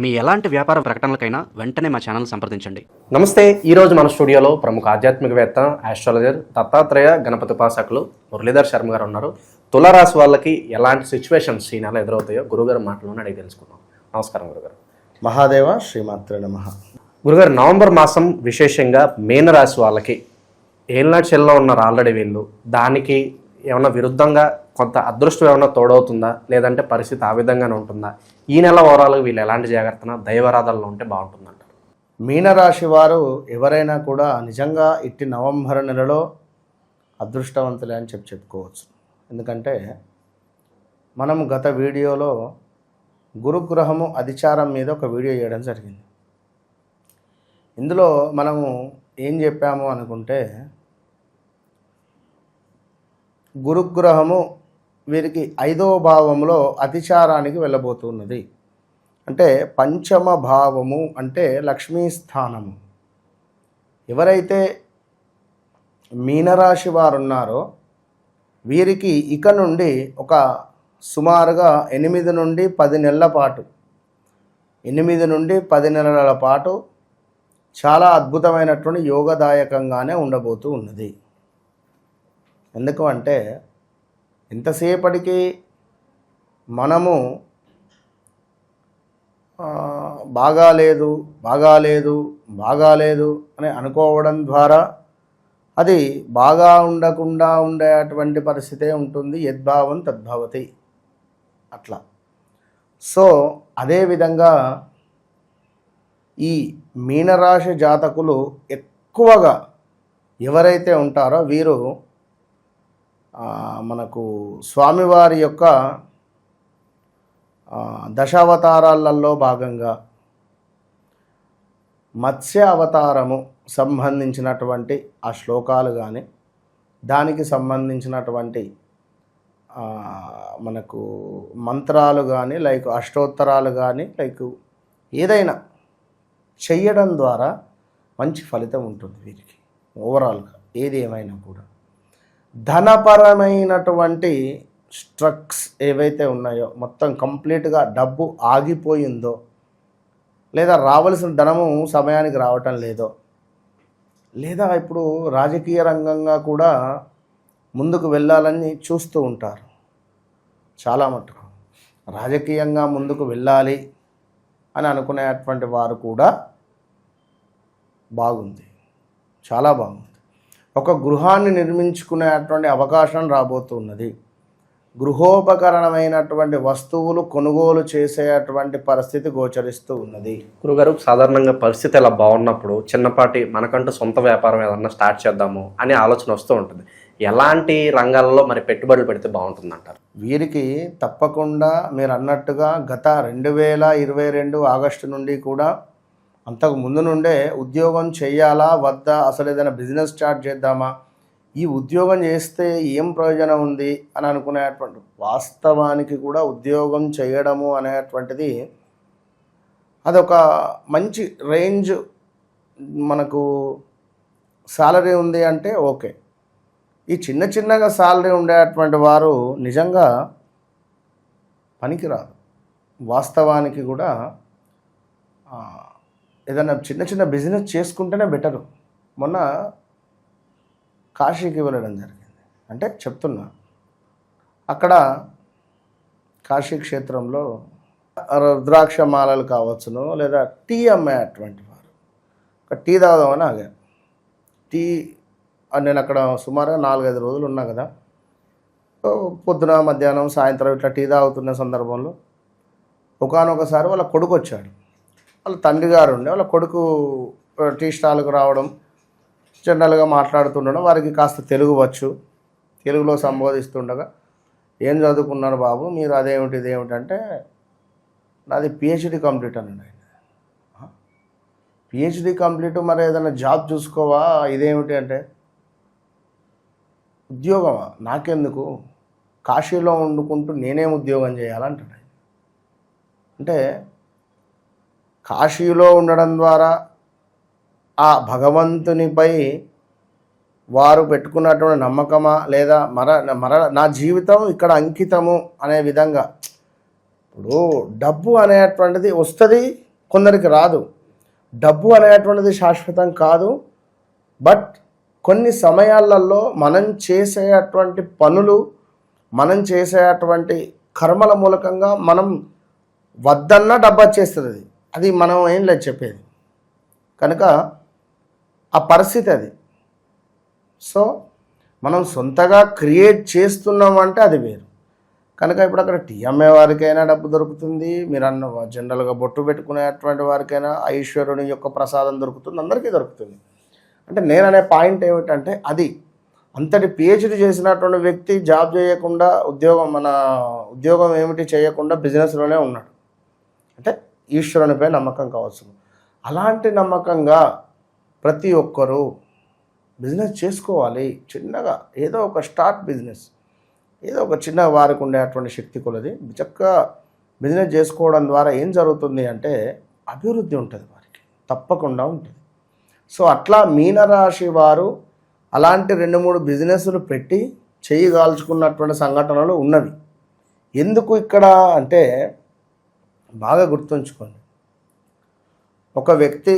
మీ ఎలాంటి వ్యాపార ప్రకటనలకైనా వెంటనే మా ఛానల్ సంప్రదించండి. నమస్తే ఈరోజు మన స్టూడియోలో ప్రముఖ ఆధ్యాత్మికవేత్త ఆస్ట్రాలజర్ దత్తాత్రేయ గణపతి ఉపాసకులు మురళీధర్ శర్మ గారు ఉన్నారు. తులారాశి వాళ్ళకి ఎలాంటి సిచ్యువేషన్స్ ఈ నెల ఎదురవుతాయో గురుగారు మాటలోనే అడిగి తెలుసుకుందాం. నమస్కారం గురుగారు. మహాదేవ శ్రీమాత్రే నమ. గురుగారు నవంబర్ మాసం విశేషంగా మీనరాశి వాళ్ళకి ఏళ్ళనాటి చెల్లో ఉన్నారు ఆల్రెడీ వీళ్ళు దానికి ఏమైనా విరుద్ధంగా కొంత అదృష్టం ఏమైనా తోడవుతుందా? లేదంటే పరిస్థితి ఆ విధంగానే ఉంటుందా? ఈ నెల వారాలకు వీళ్ళు ఎలాంటి జాగ్రత్తన? దైవరాధాల్లో ఉంటే బాగుంటుందంటారు. మీనరాశి వారు ఎవరైనా కూడా నిజంగా ఇట్టి నవంబర్ నెలలో అదృష్టవంతులే అని చెప్పి చెప్పుకోవచ్చు. ఎందుకంటే మనం గత వీడియోలో గురుగ్రహము అధిచారం మీద ఒక వీడియో చేయడం జరిగింది. ఇందులో మనము ఏం చెప్పాము అనుకుంటే గురుగ్రహము వీరికి ఐదవ భావంలో అతిచారానికి వెళ్ళబోతున్నది. అంటే పంచమ భావము అంటే లక్ష్మీ స్థానము. ఎవరైతే మీనరాశి వారు ఉన్నారో వీరికి ఇక నుండి ఒక సుమారుగా ఎనిమిది నుండి పది నెలల పాటు ఎనిమిది నుండి పది నెలల పాటు చాలా అద్భుతమైనటువంటి యోగదాయకంగానే ఉండబోతూ ఉన్నది. ఎందుకు అంటే ఎంతసేపటికి మనము బాగాలేదు బాగాలేదు బాగాలేదు అని అనుకోవడం ద్వారా అది బాగా ఉండకుండా ఉండేటువంటి పరిస్థితే ఉంటుంది యద్భావం తద్భవతి. అట్లా. సో అదేవిధంగా ఈ మీనరాశి జాతకులు ఎక్కువగా ఎవరైతే ఉంటారో వీరు మనకు స్వామివారి యొక్క దశావతారాలలో భాగంగా మత్స్య అవతారము సంబంధించినటువంటి ఆ శ్లోకాలు కానీ దానికి సంబంధించినటువంటి మనకు మంత్రాలు కానీ లైక్ అష్టోత్తరాలు కానీ లైక్ ఏదైనా చెయ్యడం ద్వారా మంచి ఫలితం ఉంటుంది వీరికి ఓవరాల్గా ఏది ఏమైనా కూడా. ధనపరమైనటువంటి స్ట్రక్స్ ఏవైతే ఉన్నాయో మొత్తం కంప్లీట్గా డబ్బు ఆగిపోయిందో లేదా రావలసిన ధనము సమయానికి రావటం లేదో లేదా ఇప్పుడు రాజకీయ రంగంగా కూడా ముందుకు వెళ్ళాలని చూస్తూ ఉంటారు. చాలా మటుకు రాజకీయంగా ముందుకు వెళ్ళాలి అని అనుకునేటువంటి వారు కూడా బాగుంది. చాలా బాగుంది. ఒక గృహాన్ని నిర్మించుకునేటువంటి అవకాశం రాబోతున్నది. గృహోపకరణమైనటువంటి వస్తువులు కొనుగోలు చేసేటువంటి పరిస్థితి గోచరిస్తూ ఉన్నది. గురుగారు సాధారణంగా పరిస్థితి ఇలా బాగున్నప్పుడు చిన్నపాటి మనకంటూ సొంత వ్యాపారం ఏదన్నా స్టార్ట్ చేద్దాము అనే ఆలోచన వస్తూ ఉంటుంది. ఎలాంటి రంగాలలో మరి పెట్టుబడులు పెడితే బాగుంటుందంటారు? వీరికి తప్పకుండా మీరు అన్నట్టుగా గత రెండు వేల ఇరవై రెండు ఆగస్టు నుండి కూడా అంతకు ముందు నుండే ఉద్యోగం చేయాలా వద్దా అసలు ఏదైనా బిజినెస్ స్టార్ట్ చేద్దామా? ఈ ఉద్యోగం చేస్తే ఏం ప్రయోజనం ఉంది? అని అనుకునేటువంటి వాస్తవానికి కూడా ఉద్యోగం చేయడము అనేటువంటిది అదొక మంచి రేంజ్ మనకు సాలరీ ఉంది అంటే ఓకే. ఈ చిన్న చిన్నగా సాలరీ ఉండేటువంటి వారు నిజంగా పనికిరాదు వాస్తవానికి కూడా ఏదైనా చిన్న చిన్న బిజినెస్ చేసుకుంటేనే బెటరు. మొన్న కాశీకి వెళ్ళడం జరిగింది. అంటే చెప్తున్నా అక్కడ కాశీ క్షేత్రంలో రుద్రాక్ష మాలలు కావచ్చును లేదా టీ అమ్మే అటువంటి వారు. ఒక టీ తాగుదామని ఆగాను టీ అని నేను అక్కడ సుమారుగా నాలుగైదు రోజులు ఉన్నా కదా. పొద్దున మధ్యాహ్నం సాయంత్రం ఇట్లా టీ తాగుతున్న సందర్భంలో ఒకనొకసారి వాళ్ళ కొడుకు వచ్చాడు. వాళ్ళ తండ్రి గారు ఉండే వాళ్ళ కొడుకు టీ స్టాల్కి రావడం జనరల్గా మాట్లాడుతుండడం వారికి కాస్త తెలుగు వచ్చు. తెలుగులో సంబోధిస్తుండగా ఏం చదువుకున్నారు బాబు? మీరు అదేమిటి ఇదేమిటి? అంటే నాది పిహెచ్డి కంప్లీట్ అన్నాడు ఆయన. పిహెచ్డి కంప్లీట్ మరి ఏదైనా జాబ్ చూసుకోవా? ఇదేమిటి? అంటే ఉద్యోగమా? నాకెందుకు? కాశీలో వండుకుంటూ నేనేం ఉద్యోగం చేయాలంటాడు ఆయన. అంటే కాశీలో ఉండడం ద్వారా ఆ భగవంతునిపై వారు పెట్టుకున్నటువంటి నమ్మకమా లేదా మర మర నా జీవితం ఇక్కడ అంకితము అనే విధంగా. ఇప్పుడు డబ్బు అనేటువంటిది వస్తుంది కొందరికి రాదు. డబ్బు అనేటువంటిది శాశ్వతం కాదు. బట్ కొన్ని సమయాలలో మనం చేసేటువంటి పనులు మనం చేసేటువంటి కర్మల మూలకంగా మనం వద్దన్నా డబ్బు వచ్చేస్తుంది అది మనం ఏం లేదు చెప్పేది. కనుక ఆ పరిస్థితి అది. సో మనం సొంతగా క్రియేట్ చేస్తున్నామంటే అది వేరు. కనుక ఇప్పుడు అక్కడ టీఎంఏ వారికైనా డబ్బు దొరుకుతుంది మీరు అన్న జనరల్గా బొట్టు పెట్టుకునేటువంటి వారికైనా ఐశ్వర్యుని యొక్క ప్రసాదం దొరుకుతుంది అందరికీ దొరుకుతుంది. అంటే నేను అనే పాయింట్ ఏమిటంటే అది. అంతటి పిహెచ్డి చేసినటువంటి వ్యక్తి జాబ్ చేయకుండా ఉద్యోగం మన ఉద్యోగం ఏమిటి చేయకుండా బిజినెస్లోనే ఉన్నాడు. అంటే ఈశ్వరునిపై నమ్మకం కావచ్చు. అలాంటి నమ్మకంగా ప్రతి ఒక్కరూ బిజినెస్ చేసుకోవాలి. చిన్నగా ఏదో ఒక స్టార్ట్ బిజినెస్. ఏదో ఒక చిన్న వారికి ఉండేటువంటి శక్తి కొలది. చక్కగా బిజినెస్ చేసుకోవడం ద్వారా ఏం జరుగుతుంది అంటే అభివృద్ధి ఉంటుంది వారికి. తప్పకుండా ఉంటుంది. సో అట్లా మీనరాశి వారు అలాంటి రెండు మూడు బిజినెస్లు పెట్టి చేయగాల్చుకున్నటువంటి సంఘటనలు ఉన్నవి. ఎందుకు ఇక్కడ అంటే బాగా గుర్తుంచుకోండి. ఒక వ్యక్తి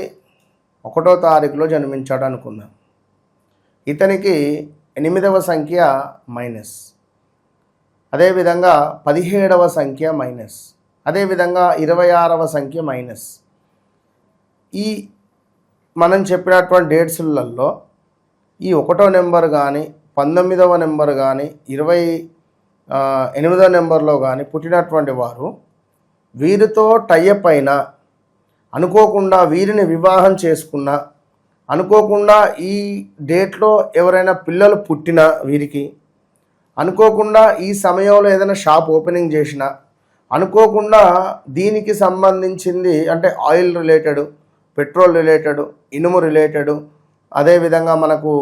ఒకటో తారీఖులో జన్మించాడు అనుకుందాం. ఇతనికి ఎనిమిదవ సంఖ్య మైనస్. అదేవిధంగా పదిహేడవ సంఖ్య మైనస్. అదేవిధంగా ఇరవై ఆరవ సంఖ్య మైనస్. ఈ మనం చెప్పినటువంటి డేట్స్లలో ఈ ఒకటో నెంబర్ కానీ పంతొమ్మిదవ నెంబర్ కానీ ఇరవై ఎనిమిదవ నెంబర్లో కానీ పుట్టినటువంటి వారు వీరితో టైఅప్ అయినా అనుకోకుండా వీరిని వివాహం చేసుకున్న అనుకోకుండా ఈ డేట్లో ఎవరైనా పిల్లలు పుట్టినా వీరికి అనుకోకుండా ఈ సమయంలో ఏదైనా షాప్ ఓపెనింగ్ చేసినా అనుకోకుండా దీనికి సంబంధించింది అంటే ఆయిల్ రిలేటెడ్ పెట్రోల్ రిలేటెడ్ ఇనుము రిలేటెడ్ అదేవిధంగా మనకు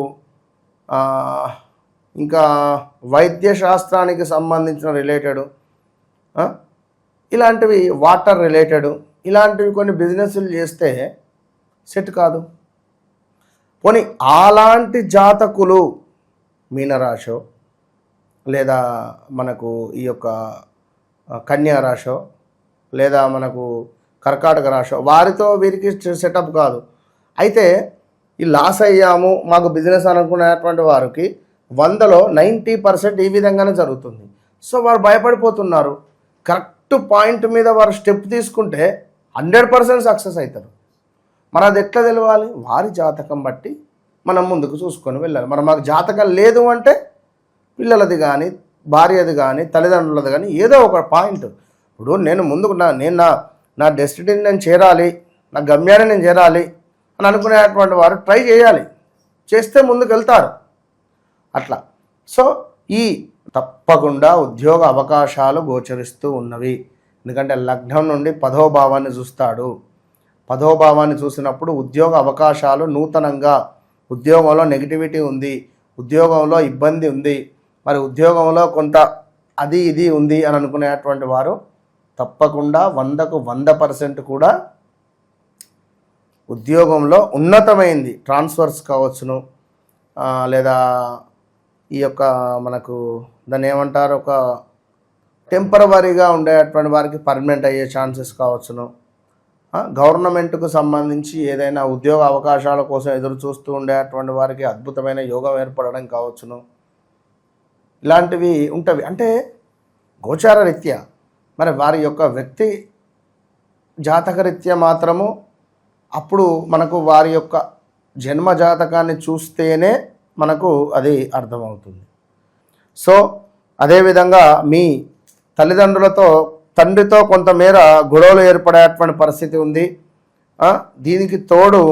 ఇంకా వైద్య శాస్త్రానికి సంబంధించిన రిలేటెడ్ ఇలాంటివి వాటర్ రిలేటెడ్ ఇలాంటివి కొన్ని బిజినెస్లు చేస్తే సెట్ కాదు. పోనీ అలాంటి జాతకులు మీనరాశో లేదా మనకు ఈ యొక్క కన్యారాశో రాశో లేదా మనకు కర్కాటక రాశో వారితో వీరికి సెటప్ కాదు. అయితే ఈ లాస్ అయ్యాము మాకు బిజినెస్ అనుకునేటువంటి వారికి వందలో నైంటీ పర్సెంట్ ఈ విధంగానే జరుగుతుంది. సో వారు భయపడిపోతున్నారు. కరెక్ట్ పాయింట్ మీద వారు స్టెప్ తీసుకుంటే హండ్రెడ్ పర్సెంట్ సక్సెస్ అవుతారు. మరి అది ఎట్లా తెలవాలి? వారి జాతకం బట్టి మనం ముందుకు చూసుకొని వెళ్ళాలి. మరి మాకు జాతకం లేదు అంటే పిల్లలది కానీ భార్యది కానీ తల్లిదండ్రులది కానీ ఏదో ఒక పాయింట్. ఇప్పుడు నేను ముందుకు నా నేను నా నా డెస్టినీని నేను చేరాలి నా గమ్యాన్ని నేను చేరాలి అని అనుకునేటువంటి వారు ట్రై చేయాలి. చేస్తే ముందుకు వెళ్తారు అట్లా. సో ఈ తప్పకుండా ఉద్యోగ అవకాశాలు గోచరిస్తూ ఉన్నవి. ఎందుకంటే లగ్నం నుండి పదో భావాన్ని చూస్తాడు. పదో భావాన్ని చూసినప్పుడు ఉద్యోగ అవకాశాలు నూతనంగా ఉద్యోగంలో నెగిటివిటీ ఉంది ఉద్యోగంలో ఇబ్బంది ఉంది మరి ఉద్యోగంలో కొంత అది ఇది ఉంది అని అనుకునేటువంటి వారు తప్పకుండా వందకు వంద పర్సెంట్ కూడా ఉద్యోగంలో ఉన్నతమైంది. ట్రాన్స్ఫర్స్ కావచ్చును లేదా ఈ యొక్క మనకు దాన్ని ఏమంటారు ఒక టెంపరవరీగా ఉండేటువంటి వారికి పర్మనెంట్ అయ్యే ఛాన్సెస్ కావచ్చును. గవర్నమెంట్కు సంబంధించి ఏదైనా ఉద్యోగ అవకాశాల కోసం ఎదురు చూస్తూ ఉండేటువంటి వారికి అద్భుతమైన యోగం ఏర్పడడం కావచ్చును. ఇలాంటివి ఉంటవి. అంటే గోచార రీత్యా మరి వారి యొక్క వ్యక్తి జాతక రీత్యా మాత్రము అప్పుడు మనకు వారి యొక్క జన్మ జాతకాన్ని చూస్తేనే మనకు అది అర్థమవుతుంది. సో అదేవిధంగా మీ తల్లిదండ్రులతో తండ్రితో కొంతమేర గొడవలు ఏర్పడేటువంటి పరిస్థితి ఉంది. దీనికి తోడు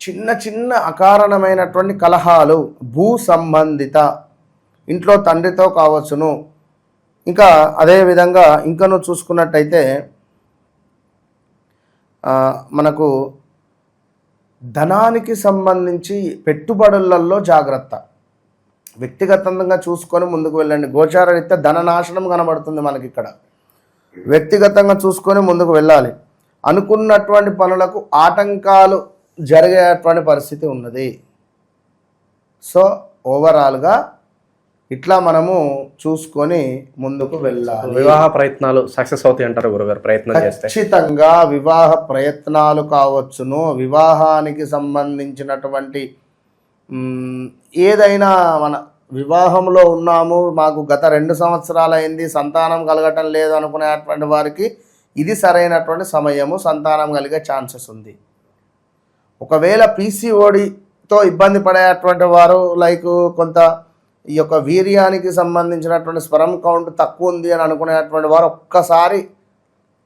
చిన్న చిన్న అకారణమైనటువంటి కలహాలు భూ సంబంధిత ఇంట్లో తండ్రితో కావచ్చును. ఇంకా అదేవిధంగా ఇంకను చూసుకున్నట్టయితే మనకు ధనానికి సంబంధించి పెట్టుబడులలో జాగ్రత్త. వ్యక్తిగతంగా చూసుకొని ముందుకు వెళ్ళండి. గోచార రీత్యా ధన నాశనం కనబడుతుంది మనకి ఇక్కడ. వ్యక్తిగతంగా చూసుకొని ముందుకు వెళ్ళాలి. అనుకున్నటువంటి పనులకు ఆటంకాలు జరిగేటువంటి పరిస్థితి ఉన్నది. సో ఓవరాల్గా ఇట్లా మనము చూసుకొని ముందుకు వెళ్ళాలి. వివాహ ప్రయత్నాలు సక్సెస్ అవుతాయి అంటారు గురుగారు ప్రయత్నం చేస్తే. ఖచ్చితంగా వివాహ ప్రయత్నాలు కావచ్చును. వివాహానికి సంబంధించినటువంటి ఏదైనా మన వివాహంలో ఉన్నాము మాకు గత రెండు సంవత్సరాలు అయింది సంతానం కలగటం లేదు అనుకునేటువంటి వారికి ఇది సరైనటువంటి సమయము సంతానం కలిగే ఛాన్సెస్ ఉంది. ఒకవేళ పీసీఓడితో ఇబ్బంది పడేటువంటి వారు లైక్ కొంత ఈ యొక్క వీర్యానికి సంబంధించినటువంటి స్వరం కౌంట్ తక్కువ ఉంది అని అనుకునేటువంటి వారు ఒక్కసారి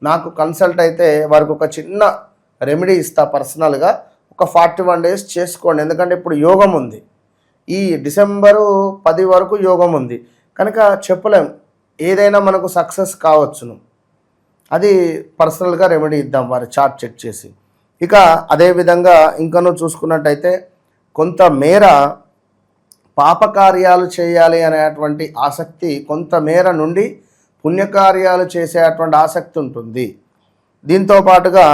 నాకు కన్సల్ట్ అయితే వారికి ఒక చిన్న రెమెడీ ఇస్తా పర్సనల్గా. ఒక ఫార్టీ వన్ డేస్ చేసుకోండి. ఎందుకంటే ఇప్పుడు యోగం ఉంది. ఈ డిసెంబరు పది వరకు యోగం ఉంది. కనుక చెప్పలేం. ఏదైనా మనకు సక్సెస్ కావచ్చును. అది పర్సనల్గా రెమెడీ ఇద్దాం వారి చార్ట్ చెక్ చేసి. ఇక అదేవిధంగా ఇంకనూ చూసుకున్నట్టయితే కొంత మేర పాపకార్యాలు చేయాలి అనేటువంటి ఆసక్తి కొంతమేర నుండి పుణ్యకార్యాలు చేసేటువంటి ఆసక్తి ఉంటుంది. దీంతో పాటుగా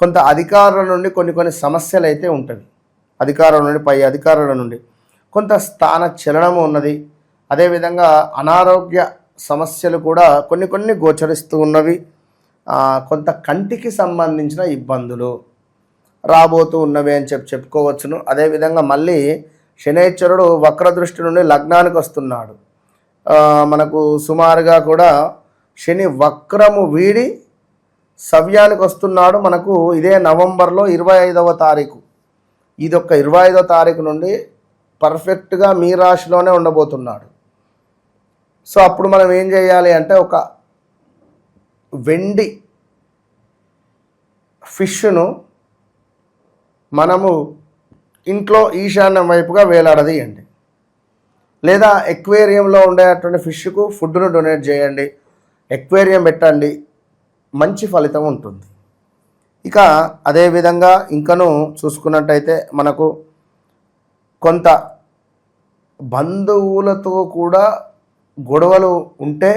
కొంత అధికారుల నుండి కొన్ని కొన్ని సమస్యలు అయితే ఉంటవి అధికారుల నుండి పై అధికారుల నుండి కొంత స్థాన చలనము ఉన్నది. అదేవిధంగా అనారోగ్య సమస్యలు కూడా కొన్ని కొన్ని గోచరిస్తూ ఉన్నవి. కొంత కంటికి సంబంధించిన ఇబ్బందులు రాబోతూ ఉన్నవి అని చెప్పి చెప్పుకోవచ్చును. అదేవిధంగా మళ్ళీ శనేశ్వరుడు వక్రదృష్టి నుండి లగ్నానికి వస్తున్నాడు. మనకు సుమారుగా కూడా శని వక్రము వీడి సవ్యానికి వస్తున్నాడు. మనకు ఇదే నవంబర్లో ఇరవై ఐదవ తారీఖు. ఇది ఒక ఇరవై ఐదవ తారీఖు నుండి పర్ఫెక్ట్గా మీ రాశిలోనే ఉండబోతున్నాడు. సో అప్పుడు మనం ఏం చేయాలి అంటే ఒక వెండి ఫిష్ను మనము ఇంట్లో ఈశాన్యం వైపుగా వేలాడదీయండి. లేదా ఎక్వేరియంలో ఉండేటువంటి ఫిష్కు ఫుడ్ను డొనేట్ చేయండి. ఎక్వేరియం పెట్టండి. మంచి ఫలితం ఉంటుంది. ఇక అదేవిధంగా ఇంకను చూసుకున్నట్టయితే మనకు కొంత బంధువులతో కూడా గొడవలు ఉంటే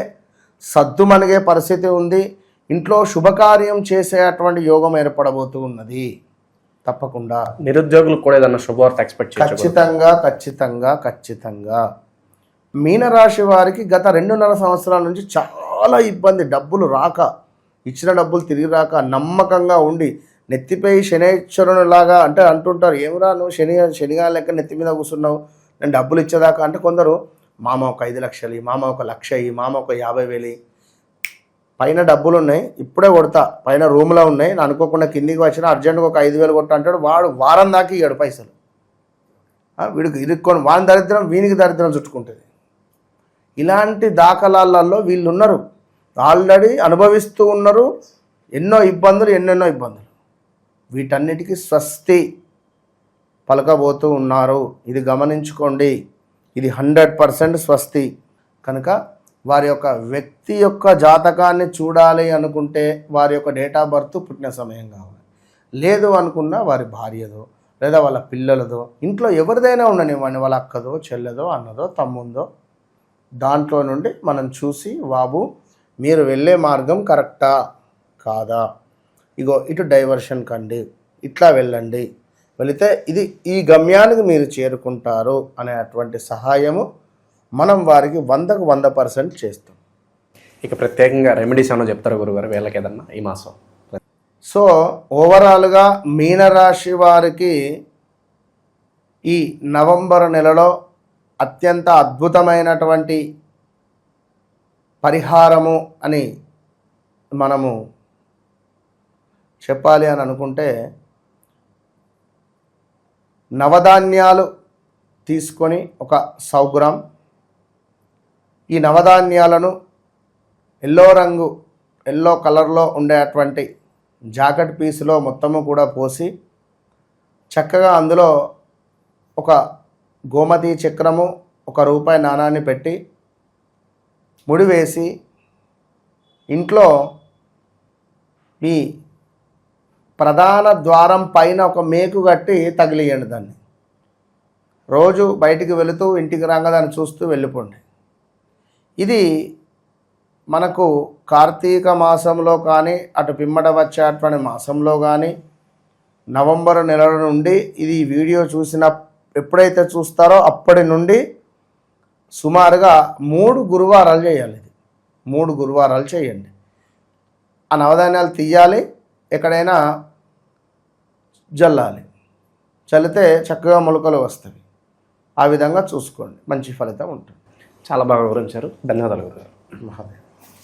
సద్దుమణిగే పరిస్థితి ఉంది. ఇంట్లో శుభకార్యం చేసేటువంటి యోగం ఏర్పడబోతూ ఉన్నది. తప్పకుండా. నిరుద్యోగులకు కూడా ఏదన్నా శుభవార్త ఎక్స్పెక్ట్ ఖచ్చితంగా ఖచ్చితంగా ఖచ్చితంగా. మీనరాశి వారికి గత రెండున్నర సంవత్సరాల నుంచి చాలా ఇబ్బంది. డబ్బులు రాక ఇచ్చిన డబ్బులు తిరిగి రాక నమ్మకంగా ఉండి నెత్తిపై శనేశ్వరుని లాగా అంటే అంటుంటారు ఏమిరా నువ్వు శని శనిగా లెక్క నెత్తి మీద కూర్చున్నావు? నేను డబ్బులు ఇచ్చేదాకా అంటే కొందరు మామ ఒక ఐదు లక్షలు మామ ఒక లక్ష మామ ఒక యాభై వేలు. పైన డబ్బులు ఉన్నాయి ఇప్పుడే కొడతా. పైన రూమ్లో ఉన్నాయి నేను అనుకోకుండా కిందికి వచ్చిన అర్జెంట్గా ఒక ఐదు వేలు కొట్టా అంటాడు. వాడు వారం దాకా ఇయ్యాడు పైసలు. వీడికి ఇరుక్కొని వాని దరిద్రం వీనికి దరిద్రం చుట్టుకుంటుంది. ఇలాంటి దాఖలాలలో వీళ్ళు ఉన్నారు ఆల్రెడీ అనుభవిస్తూ ఉన్నారు. ఎన్నో ఇబ్బందులు ఎన్నెన్నో ఇబ్బందులు. వీటన్నిటికీ స్వస్తి పలకబోతూ ఉన్నారు. ఇది గమనించుకోండి. ఇది హండ్రెడ్ పర్సెంట్ స్వస్తి. కనుక వారి యొక్క వ్యక్తి యొక్క జాతకాన్ని చూడాలి అనుకుంటే వారి యొక్క డేట్ ఆఫ్ బర్త్ పుట్టిన సమయం కావాలి. లేదు అనుకున్నా వారి భార్యదో లేదా వాళ్ళ పిల్లలదో ఇంట్లో ఎవరిదైనా ఉండనివ్వండి. వాళ్ళ అక్కదో చెల్లెదో అన్నదో తమ్ముందో దాంట్లో నుండి మనం చూసి బాబు మీరు వెళ్ళే మార్గం కరెక్టా? కాదా? ఇగో ఇటు డైవర్షన్ కండి. ఇట్లా వెళ్ళండి. వెళితే ఇది ఈ గమ్యానికి మీరు చేరుకుంటారు. అనేటువంటి సహాయము మనం వారికి వందకు వంద పర్సెంట్ చేస్తాం. ఇక ప్రత్యేకంగా రెమెడీస్ ఏమైనా చెప్తారు గురుగారు? వీళ్ళకి ఏదన్నా ఈ మాసం? సో ఓవరాల్గా మీనరాశి వారికి ఈ నవంబర్ నెలలో అత్యంత అద్భుతమైనటువంటి పరిహారము అని మనము చెప్పాలి అని అనుకుంటే నవధాన్యాలు తీసుకొని ఒక సౌగ్రామ్ ఈ నవధాన్యాలను ఎల్లో రంగు ఎల్లో కలర్లో ఉండేటువంటి జాకెట్ పీస్లో మొత్తము కూడా పోసి చక్కగా అందులో ఒక గోమతి చక్రము ఒక రూపాయి నాణాన్ని పెట్టి ముడివేసి ఇంట్లో ఈ ప్రధాన ద్వారం పైన ఒక మేకు కట్టి తగిలియండి దాన్ని. రోజు బయటికి వెళుతూ ఇంటికి రాగా దాన్ని చూస్తూ వెళ్ళిపోండి. ఇది మనకు కార్తీక మాసంలో కానీ అటు పిమ్మట వచ్చేటువంటి మాసంలో కానీ నవంబర్ నెల నుండి ఇది వీడియో చూసిన ఎప్పుడైతే చూస్తారో అప్పటి నుండి సుమారుగా మూడు గురువారాలు చేయాలి ఇది. మూడు గురువారాలు చేయండి. ఆ నవధాన్యాలు తీయాలి ఎక్కడైనా జల్లాలి. చల్లితే చక్కగా మొలకలు వస్తాయి. ఆ విధంగా చూసుకోండి. మంచి ఫలితం ఉంటుంది. చాలా బాగా వివరించారు. ధన్యవాదాలు. గురుగారు మహాదేవ్.